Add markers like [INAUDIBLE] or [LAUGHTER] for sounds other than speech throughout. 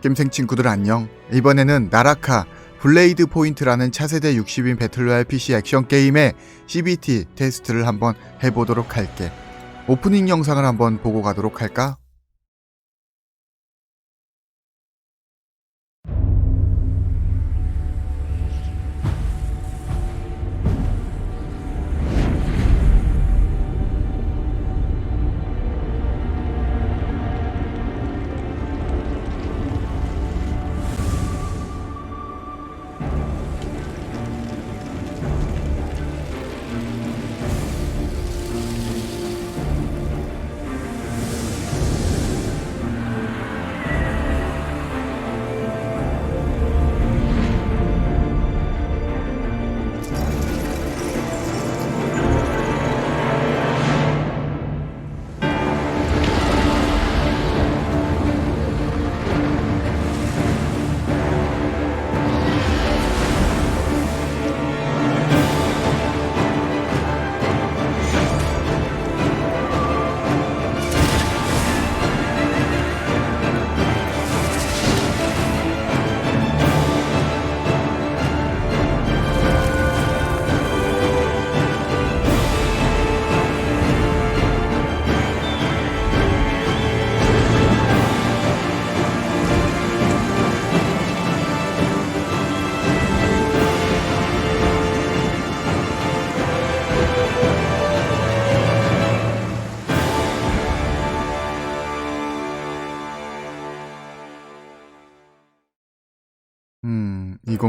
겜생 친구들 안녕. 이번에는 나라카 블레이드 포인트라는 차세대 60인 배틀로얄 PC 액션 게임의 CBT 테스트를 한번 해보도록 할게. 오프닝 영상을 한번 보고 가도록 할까?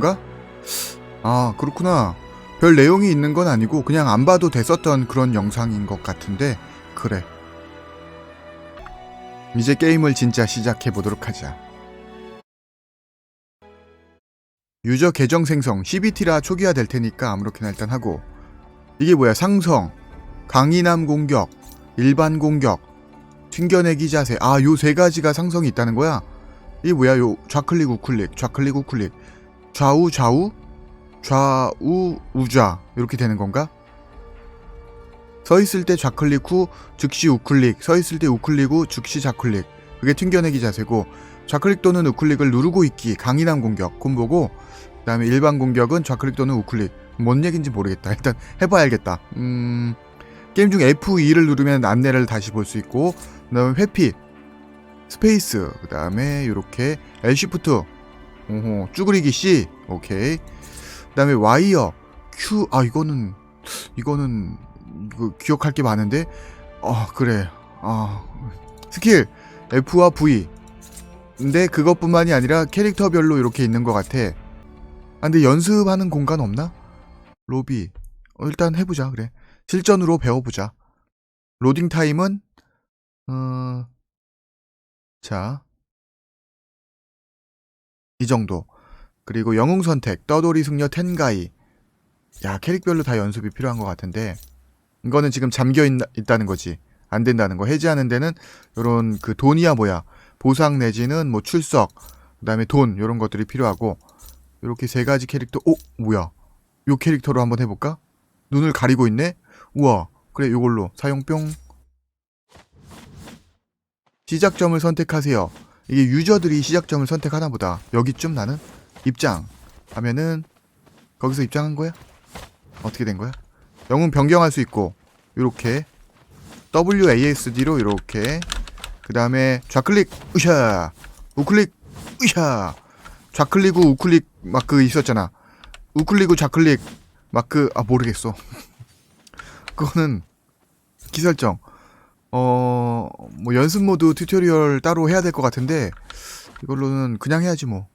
건가? 아, 그렇구나. 별 내용이 있는 건 아니고 그냥 안 봐도 됐었던 그런 영상인 것 같은데, 그래. 이제 게임을 진짜 시작해 보도록 하자. 유저 계정 생성. CBT라 초기화 될 테니까 아무렇게나 일단 하고. 이게 뭐야? 상성. 강인함 공격. 일반 공격. 튕겨내기 자세. 아 요 세 가지가 상성이 있다는 거야? 이게 뭐야? 요 좌클릭 우클릭 좌클릭 우클릭 좌우 좌우? 좌우 우좌. 이렇게 되는 건가? 서 있을 때 좌클릭 후 즉시 우클릭. 서 있을 때 우클릭 후 즉시 좌클릭. 그게 튕겨내기 자세고 좌클릭 또는 우클릭을 누르고 있기 강인함 공격 콤보고 그다음에 일반 공격은 좌클릭 또는 우클릭. 뭔 얘긴지 모르겠다. [LAUGHS] 일단 해봐야 알겠다. 음 게임 중 F2를 누르면 안내를 다시 볼 수 있고 그다음에 회피 스페이스 그다음에 요렇게 L 시프트 오호 쭈그리기 C. 오케이. 그 다음에 와이어 Q. 아 이거는 이거는 이거 기억할 게 많은데. 아 그래. 아 스킬. F와 V. 근데 그것뿐만이 아니라 캐릭터별로 이렇게 있는 것 같아. 아, 근데 연습하는 공간 없나? 로비. 어, 일단 해보자 그래. 실전으로 배워보자. 로딩 타임은 어... 자, 이 정도. 그리고 영웅 선택, 떠돌이 승려 텐가이. 야, 캐릭별로 다 연습이 필요한 것 같은데, 이거는 지금 잠겨 있, 있다는 거지. 안 된다는 거. 해제하는 데는 요런 그 돈이야 뭐야. 보상 내지는 뭐 출석, 그 다음에 돈, 요런 것들이 필요하고, 요렇게 세 가지 캐릭터, 오, 뭐야. 요 캐릭터로 한번 해 볼까? 눈을 가리고 있네? 우와. 그래, 요걸로. 사용 뿅. 시작점을 선택하세요. 이게 유저들이 시작점을 선택하나 보다. 여기쯤 나는 입장 하면은 거기서 입장한 거야? 어떻게 된 거야? 영웅 변경할 수 있고 요렇게 WASD로 요렇게 그 다음에 좌클릭 으샤 우클릭 으샤 좌클릭 후 우클릭 마크 있었잖아 우클릭 후 좌클릭 마크 아 모르겠어 [LAUGHS] 그거는 기설정 어, 뭐 연습 모드 튜토리얼 따로 해야 될 것 같은데 이걸로는 그냥 해야지 뭐.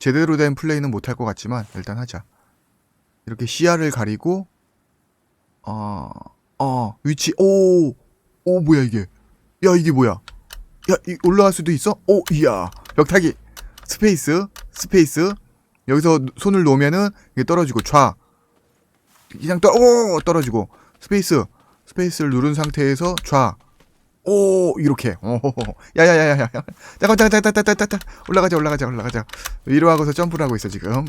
제대로 된 플레이는 못할 것 같지만 일단 하자. 이렇게 시야를 가리고 어, 어, 위치 오, 오 뭐야 이게? 야 이게 뭐야? 야, 이 올라갈 수도 있어? 오, 이야. 벽타기. 스페이스, 스페이스. 여기서 손을 놓으면은 이게 떨어지고 좌. 그냥 떨, 오, 떨어지고 스페이스. 스페이스를 누른 상태에서 좌. 오 이렇게. 오호호 야야야야야. 잠깐 잠깐 잠깐 잠깐 잠깐 올라가자 올라가자 올라가자. 위로 하고서 점프를 하고 있어 지금.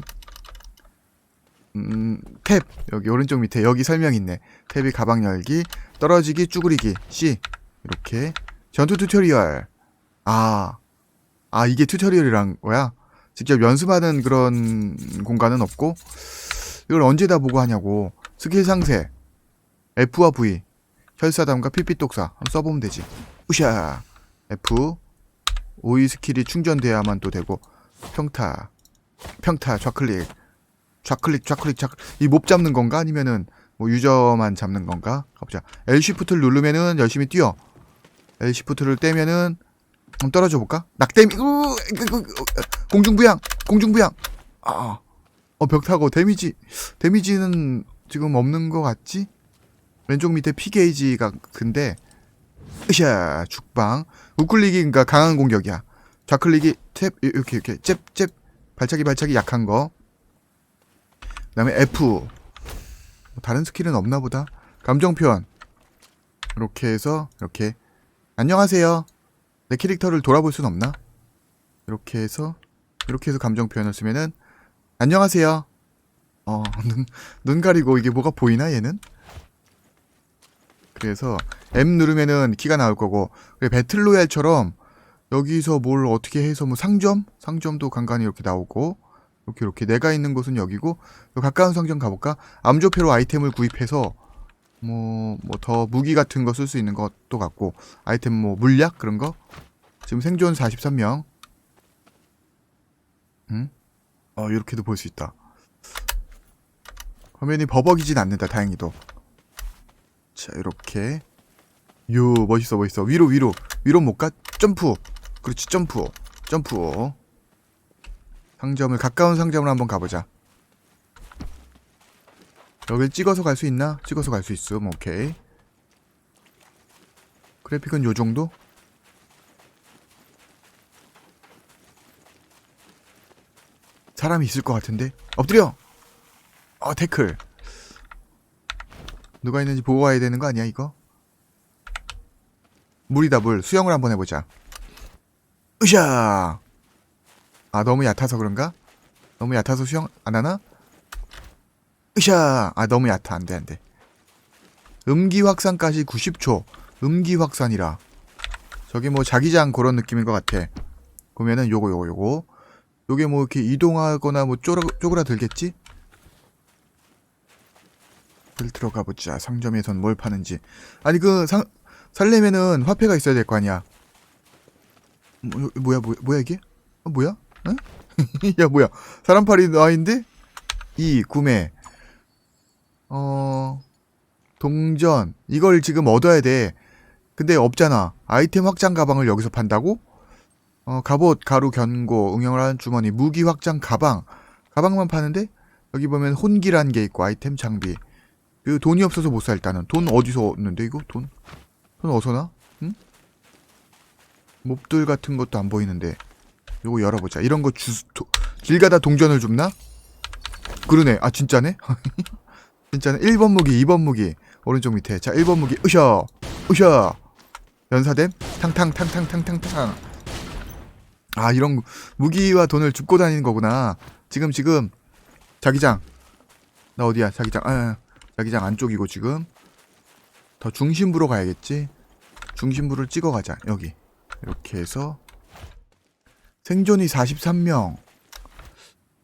음 탭. 여기 오른쪽 밑에 여기 설명 있네. 탭이 가방 열기 떨어지기 쭈그리기. C. 이렇게. 전투 튜토리얼. 아. 아 이게 튜토리얼이란 거야? 직접 연습하는 그런 공간은 없고 이걸 언제 다 보고 하냐고. 스킬 상세. F와 V 혈사담과 피피독사 한번 써보면 되지. 우샤! F. 오이 스킬이 충전돼야만 또 되고 평타. 평타 좌클릭. 좌클릭 좌클릭 좌클릭. 이 몹 잡는 건가? 아니면은 뭐 유저만 잡는 건가? 가보자. L 시프트를 누르면은 열심히 뛰어. L 시프트를 떼면은 한번 떨어져 볼까? 낙댐이 으, 공중부양! 공중부양! 아, 어, 벽 타고 데미지, 데미지는 지금 없는 것 같지? 왼쪽 밑에 피 게이지가 근데, 으쌰, 죽방. 우클릭이 그러니까 강한 공격이야. 좌클릭이 탭, 이렇게, 이렇게, 잽, 잽, 발차기, 발차기 약한 거. 그 다음에 F. 뭐 다른 스킬은 없나 보다. 감정 표현. 이렇게 해서, 이렇게. 안녕하세요. 내 캐릭터를 돌아볼 순 없나? 이렇게 해서, 이렇게 해서 감정 표현을 쓰면은 안녕하세요. 어, [LAUGHS] 눈, 눈 가리고 이게 뭐가 보이나 얘는? 그래서 M 누르면은 키가 나올 거고 그래, 배틀로얄처럼 여기서 뭘 어떻게 해서 뭐 상점? 상점도 간간히 이렇게 나오고 이렇게 이렇게 내가 있는 곳은 여기고 요 가까운 상점 가볼까? 암조표로 아이템을 구입해서 뭐 뭐 더 무기 같은 거 쓸 수 있는 것도 같고 아이템 뭐 물약 그런 거 지금 생존 43명 응? 어, 이렇게도 볼 수 있다. 화면이 버벅이진 않는다, 다행히도. 자, 이렇게. 요, 멋있어, 멋있어. 위로, 위로. 위로 못 가? 점프. 그렇지, 점프. 점프. 상점을, 가까운 상점을 한번 가보자. 여길 찍어서 갈 수 있나? 찍어서 갈 수 있음, 오케이. 그래픽은 요 정도? 사람이 있을 것 같은데 엎드려 어 태클 누가 있는지 보고 와야 되는 거 아니야 이거? 물이다 물. 수영을 한번 해보자. 으쌰! 아 너무 얕아서 그런가? 너무 얕아서 수영 안 하나? 으쌰! 아 너무 얕아. 안돼 안돼. 음기 확산까지 90초. 음기 확산이라. 저게 뭐 자기장 그런 느낌인 것 같아. 보면은 요거 요거 요거. 요게 뭐 이렇게 이동하거나 뭐 쪼라, 쪼그라들겠지? 들 들어가 보자. 상점에선 뭘 파는지. 아니 그 상 살려면은 화폐가 있어야 될 거 아니야. 뭐, 뭐야 뭐야 뭐야 이게? 어, 뭐야? 응? [LAUGHS] 야 뭐야? 사람 팔이 나인데? 이 구매. 어 동전 이걸 지금 얻어야 돼. 근데 없잖아. 아이템 확장 가방을 여기서 판다고? 어, 갑옷, 가루, 견고, 응용을 하는 주머니, 무기 확장 가방. 가방만 파는데 여기 보면 혼기란 게 있고 아이템 장비. 그 돈이 없어서 못 사 일단은. 돈 어디서 얻는데 이거 돈? 돈 어디서 나? 응? 몹들 같은 것도 안 보이는데. 요거 열어보자. 이런 거 주, 도, 길 가다 동전을 줍나? 그러네. 아 진짜네? [LAUGHS] 진짜네. 1번 무기, 2번 무기. 오른쪽 밑에. 자, 1번 무기. 으쌰. 으쌰. 연사됨? 탕탕탕탕탕탕탕. 아 이런 무기와 돈을 줍고 다니는 거구나 지금 지금 자기장 나 어디야 자기장 아 자기장 안쪽이고 지금. 더 중심부로 가야겠지? 중심부를 찍어가자 여기. 이렇게 해서. 생존이 43명.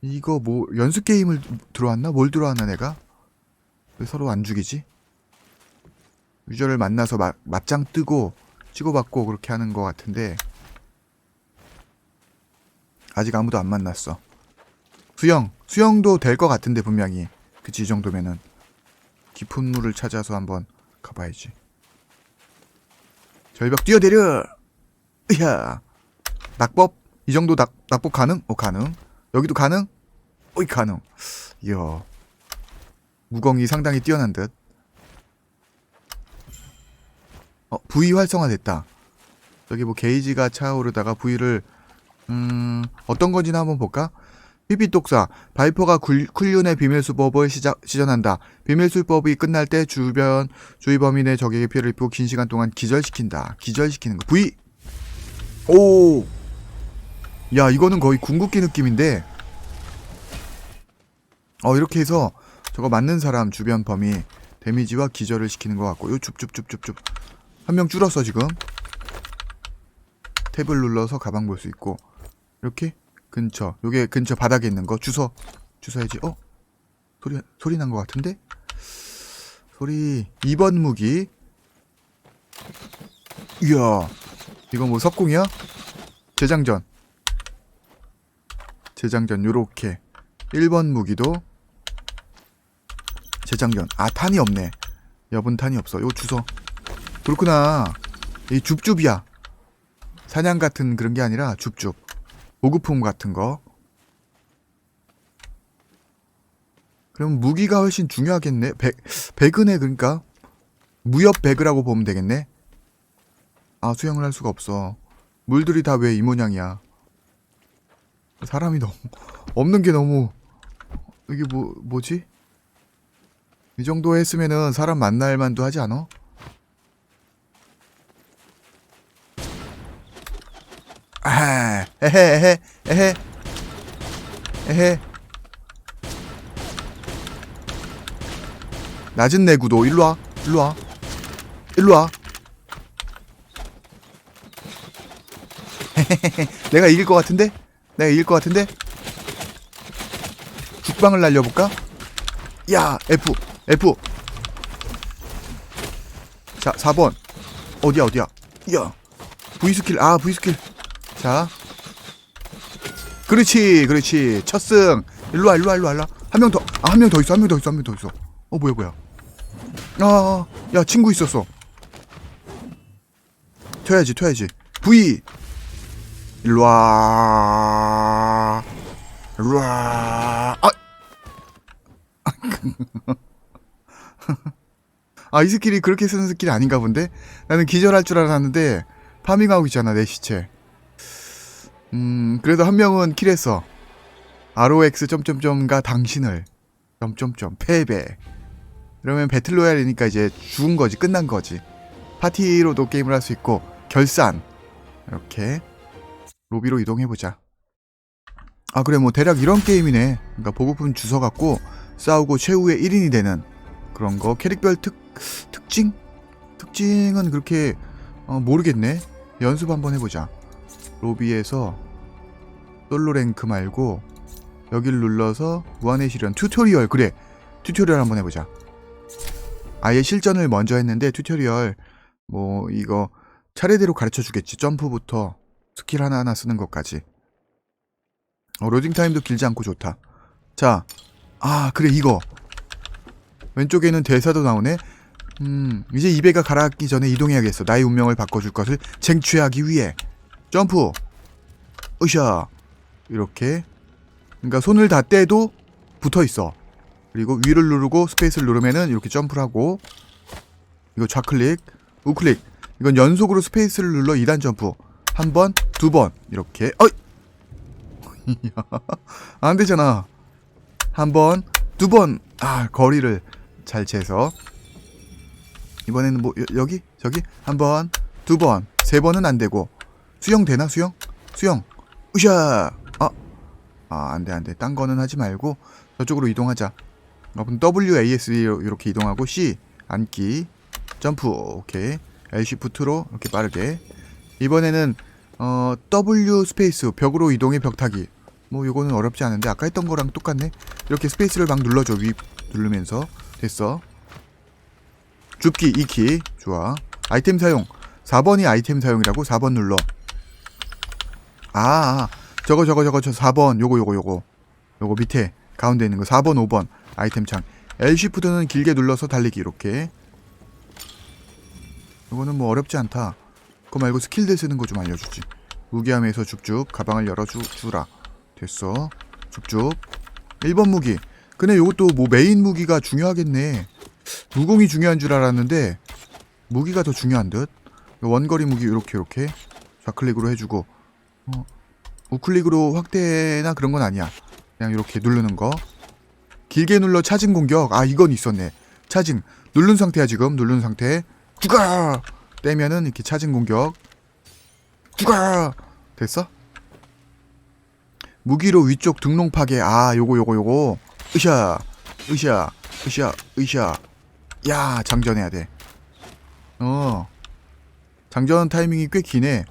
이거 뭐 연습 게임을 들어왔나? 뭘 들어왔나 내가? 왜 서로 안 죽이지? 유저를 만나서 마, 맞짱 뜨고 치고받고 그렇게 하는 것 같은데. 아직 아무도 안 만났어. 수영, 수영도 될 것 같은데 분명히. 그치 이 정도면은 깊은 물을 찾아서 한번 가봐야지. 절벽 뛰어내려. 으야. 낙법 이 정도 낙 낙법 가능? 어 가능. 여기도 가능? 어이 가능. 이야. 무공이 상당히 뛰어난 듯. 어 V 활성화 됐다. 여기 뭐 게이지가 차오르다가 V를 음, 어떤 건지나 한번 볼까? 삐삐독사, 바이퍼가 굴, 쿨륜의 비밀수법을 시작, 시전한다. 비밀수법이 끝날 때 주변, 주위 범인의 적에게 피해를 입히고 긴 시간 동안 기절시킨다. 기절시키는 거. V! 오! 야, 이거는 거의 궁극기 느낌인데, 어, 이렇게 해서 저거 맞는 사람 주변 범위 데미지와 기절을 시키는 것 같고, 요 줍줍줍줍줍. 한 명 줄었어, 지금. 탭을 눌러서 가방 볼 수 있고, 이렇게 근처 요게 근처 바닥에 있는 거. 주워 주워야지. 어? 소리 소리 난 것 같은데? 소리 2번 무기. 이야 이건 뭐 석궁이야? 재장전. 재장전 요렇게. 1번 무기도 재장전. 아 탄이 없네. 여분 탄이 없어. 요 주워 그렇구나. 이 줍줍이야. 사냥 같은 그런 게 아니라 줍줍 보급품 같은 거. 그럼 무기가 훨씬 중요하겠네. 배, 배그네 그러니까 무협 배그라고 보면 되겠네. 아 수영을 할 수가 없어. 물들이 다 왜 이 모양이야? 사람이 너무 없는 게 너무 이게 뭐 뭐지? 이 정도 했으면은 사람 만날 만도 하지 않아? 아, 에헤, 에헤, 에헤, 에헤. 낮은 내구도 일로 와, 일로 와, 일로 와. [LAUGHS] 내가 이길 것 같은데? 내가 이길 것 같은데? 죽방을 날려볼까? 야, F, F. 자, 4번. 어디야, 어디야? 야, V 스킬, 아, V 스킬. 자. 그렇지, 그렇지. 첫 승. 일로와, 일로와, 일로와, 일로와. 한 명 더, 아, 한 명 더 있어, 한 명 더 있어, 한 명 더 있어. 어, 뭐야, 뭐야. 아, 야, 친구 있었어. 튀어야지, 튀어야지. V. 일로와. 일로와. 아! [LAUGHS] 아, 이 스킬이 그렇게 쓰는 스킬이 아닌가 본데? 나는 기절할 줄 알았는데, 파밍하고 있잖아, 내 시체. 음, 그래도 한 명은 킬했어. ROX 점점점과 당신을 점점점 패배. 그러면 배틀로얄이니까 이제 죽은 거지, 끝난 거지. 파티로도 게임을 할 수 있고 결산 이렇게 로비로 이동해 보자. 아 그래 뭐 대략 이런 게임이네. 그러니까 보급품 주워 갖고 싸우고 최후의 1인이 되는 그런 거. 캐릭별 특 특징? 특징은 그렇게 어, 모르겠네. 연습 한번 해보자. 로비에서 솔로 랭크 말고 여기를 눌러서 무한의 시련 튜토리얼 그래. 튜토리얼 한번 해보자. 아예 실전을 먼저 했는데 튜토리얼 뭐 이거 차례대로 가르쳐 주겠지. 점프부터 스킬 하나하나 쓰는 것까지. 어, 로딩 타임도 길지 않고 좋다. 자 아 그래 이거. 왼쪽에는 대사도 나오네. 음 이제 이 배가 가라앉기 전에 이동해야겠어. 나의 운명을 바꿔줄 것을 쟁취하기 위해. 점프! 으쌰 이렇게. 그러니까 손을 다 떼도 붙어 있어. 그리고 위를 누르고 스페이스를 누르면은 이렇게 점프를 하고. 이거 좌클릭 우클릭. 이건 연속으로 스페이스를 눌러 2단 점프. 한 번, 두 번. 이렇게. 어이! [LAUGHS] 안 되잖아. 한 번, 두 번. 아 거리를 잘 재서. 이번에는 뭐 여, 여기? 저기? 한 번, 두 번, 세 번은 안 되고. 수영 되나 수영? 수영. 으쌰 아, 아 안 돼 안 돼. 딴 거는 하지 말고 저쪽으로 이동하자. 여러분 WASD로 이렇게 이동하고 C 앉기 점프. 오케이. L 시프트로 이렇게 빠르게. 이번에는 어 W 스페이스 벽으로 이동의 벽타기. 뭐 요거는 어렵지 않은데 아까 했던 거랑 똑같네. 이렇게 스페이스를 막 눌러줘 위 누르면서. 됐어. 줍기 2키. 좋아. 아이템 사용. 4번이 아이템 사용이라고? 4번 눌러. 아, 아 저거 저거 저거 저 4번 요거 요거 요거. 요거 밑에 가운데 있는 거. 4번 5번 아이템 창. L 시프트는 길게 눌러서 달리기 이렇게. 이거는 뭐 어렵지 않다. 그거 말고 스킬들 쓰는 거 좀 알려주지. 무기함에서 줍줍 가방을 열어주, 주라. 됐어. 줍줍 1번 무기. 근데 요것도 뭐 메인 무기가 중요하겠네. 무공이 중요한 줄 알았는데 무기가 더 중요한 듯. 원거리 무기 이렇게 이렇게. 좌클릭으로 해주고. 어, 우클릭으로 확대나 그런 건 아니야. 그냥 이렇게 누르는 거. 길게 눌러 차징 공격. 아 이건 있었네. 차징. 누른 상태야 지금. 누른 상태. 죽어 떼면은 이렇게 차징 공격. 죽어 됐어? 무기로 위쪽 등롱 파괴. 아 요거 요거 요거. 으쌰! 으쌰! 으쌰! 으쌰! 야 장전해야 돼 어. 장전 타이밍이 꽤 기네.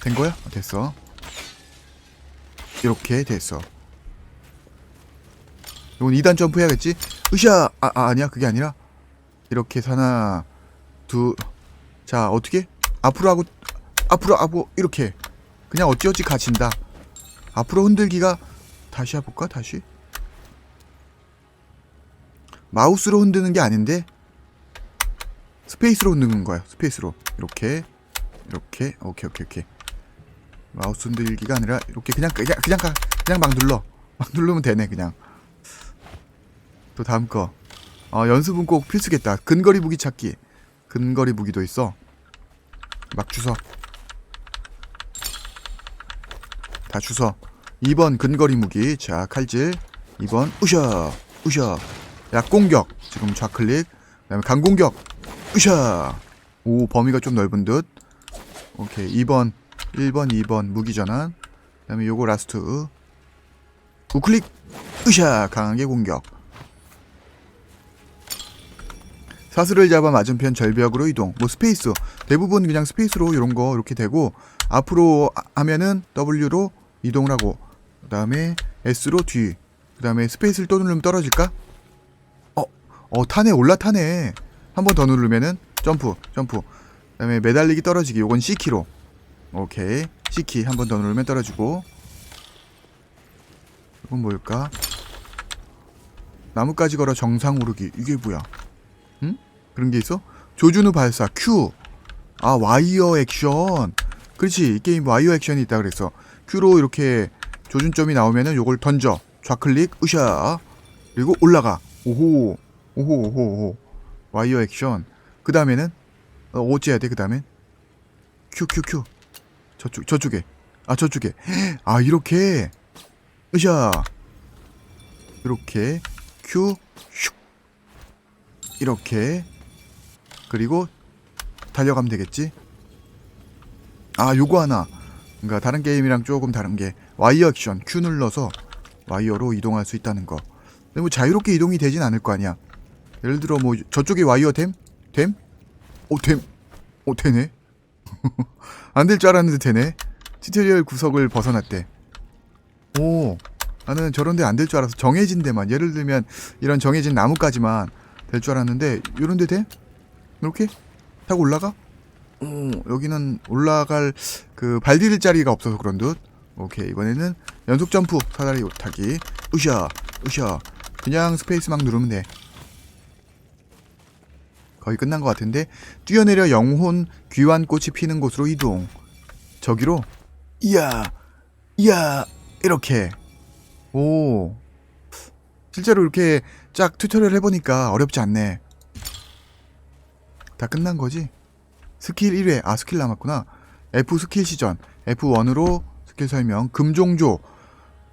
된 거야? 어, 됐어 이렇게 됐어. 이건 2단 점프 해야겠지? 으쌰! 아, 아 아니야 그게 아니라 이렇게 해서 하나 두자 어떻게? 앞으로 하고 앞으로 하고 이렇게 그냥 어찌어찌 가진다. 앞으로 흔들기가 다시 해볼까 다시? 마우스로 흔드는 게 아닌데 스페이스로 흔드는 거야 스페이스로 이렇게 이렇게 오케이 오케이 오케이 마우스 흔들기가 아니라 이렇게 그냥 그냥 그냥 가 그냥 막 눌러. 막 누르면 되네 그냥. 또 다음 거. 어, 연습은 꼭 필수겠다. 근거리 무기 찾기. 근거리 무기도 있어. 막 주워. 다 주워. 2번 근거리 무기. 자 칼질. 2번 우셔 우셔. 약공격. 지금 좌클릭. 그 다음에 강공격. 으쌰 오 범위가 좀 넓은 듯. 오케이. 2번 1번 2번 무기전환. 그 다음에 요거 라스트. 우클릭 으쌰! 강하게 공격. 사슬을 잡아 맞은편 절벽으로 이동. 뭐 스페이스. 대부분 그냥 스페이스로 이런 거 이렇게 되고 앞으로 아- 하면은 W로 이동을 하고 그 다음에 S로 뒤 그 다음에 스페이스를 또 누르면 떨어질까? 어, 어 타네. 올라타네. 한 번 더 누르면은 점프 점프. 그 다음에 매달리기 떨어지기. 요건 C키로 오케이. C키 한 번 더 누르면 떨어지고. 이건 뭘까? 나무까지 걸어 정상 오르기. 이게 뭐야? 응? 그런 게 있어? 조준후 발사 Q. 아 와이어 액션. 그렇지. 이 게임 와이어 액션이 있다 그랬어. Q로 이렇게 조준점이 나오면은 요걸 던져. 좌클릭 으쌰. 그리고 올라가. 오호. 오호 오호 오호. 와이어 액션. 그 다음에는 어, 어찌 해야 돼 그 다음엔? 큐큐큐 저쪽 저쪽에. 아 저쪽에. 아 이렇게. 으쌰. 이렇게. 큐 슉. 이렇게. 그리고 달려가면 되겠지? 아 요거 하나. 그러니까 다른 게임이랑 조금 다른 게 와이어 액션. Q 눌러서 와이어로 이동할 수 있다는 거. 근데 뭐 자유롭게 이동이 되진 않을 거 아니야. 예를 들어 뭐 저쪽에 와이어 됨? 됨? 오 됨? 오 되네 [LAUGHS] 안 될 줄 알았는데 되네 튜토리얼 구석을 벗어났대 오 나는 저런 데 안 될 줄 알아서 정해진 데만 예를 들면 이런 정해진 나무까지만 될 줄 알았는데 요런 데 돼? 이렇게? 타고 올라가? 오 여기는 올라갈 그 발디딜 자리가 없어서 그런 듯 오케이 이번에는 연속 점프 사다리 타기 으쌰 으쌰 그냥 스페이스 막 누르면 돼 거의 끝난 것 같은데 뛰어내려 영혼 귀환 꽃이 피는 곳으로 이동. 저기로 이야 이야 이렇게. 오. 실제로 이렇게 쫙 튜토리얼 해보니까 어렵지 않네. 다 끝난 거지? 스킬 1회. 아 스킬 남았구나. F 스킬 시전. F1으로 스킬 설명. 금종조.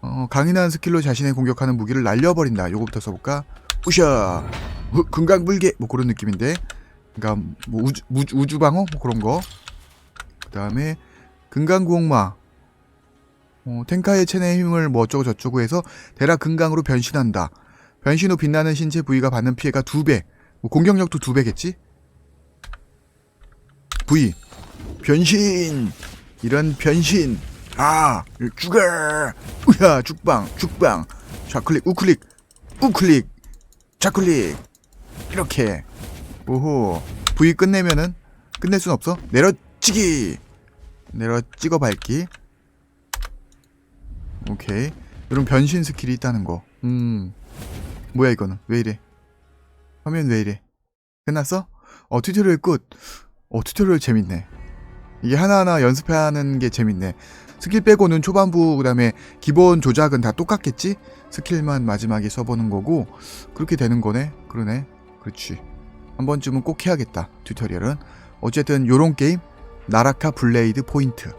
어, 강인한 스킬로 자신의 공격하는 무기를 날려버린다. 요거부터 써볼까 우샤. 어, 금강 불개 뭐 그런 느낌인데. 그러니까 뭐 우주, 우주, 우주방어? 뭐 그런 거 그 다음에 금강구옥마. 어, 텐카의 체내의 힘을 뭐 어쩌고 저쩌고 해서 대라 금강으로 변신한다. 변신 후 빛나는 신체 부위가 받는 피해가 두배. 뭐 공격력도 두 배겠지? V 변신! 이런 변신. 아 죽어 우야 죽방 죽방. 좌클릭 우클릭 우클릭 좌클릭. 이렇게. 오호. V 끝내면은 끝낼 순 없어? 내려치기. 내려 찍어 밟기. 오케이. 이런 변신 스킬이 있다는 거음. 뭐야 이거는? 왜 이래? 화면 왜 이래? 끝났어? 어 튜토리얼 끝. 어, 튜토리얼 재밌네. 이게 하나하나 연습하는 게 재밌네. 스킬 빼고는 초반부 그 다음에 기본 조작은 다 똑같겠지? 스킬만 마지막에 써보는 거고 그렇게 되는 거네. 그러네. 그렇지. 한 번쯤은 꼭 해야겠다. 튜토리얼은. 어쨌든 요런 게임 나라카 블레이드 포인트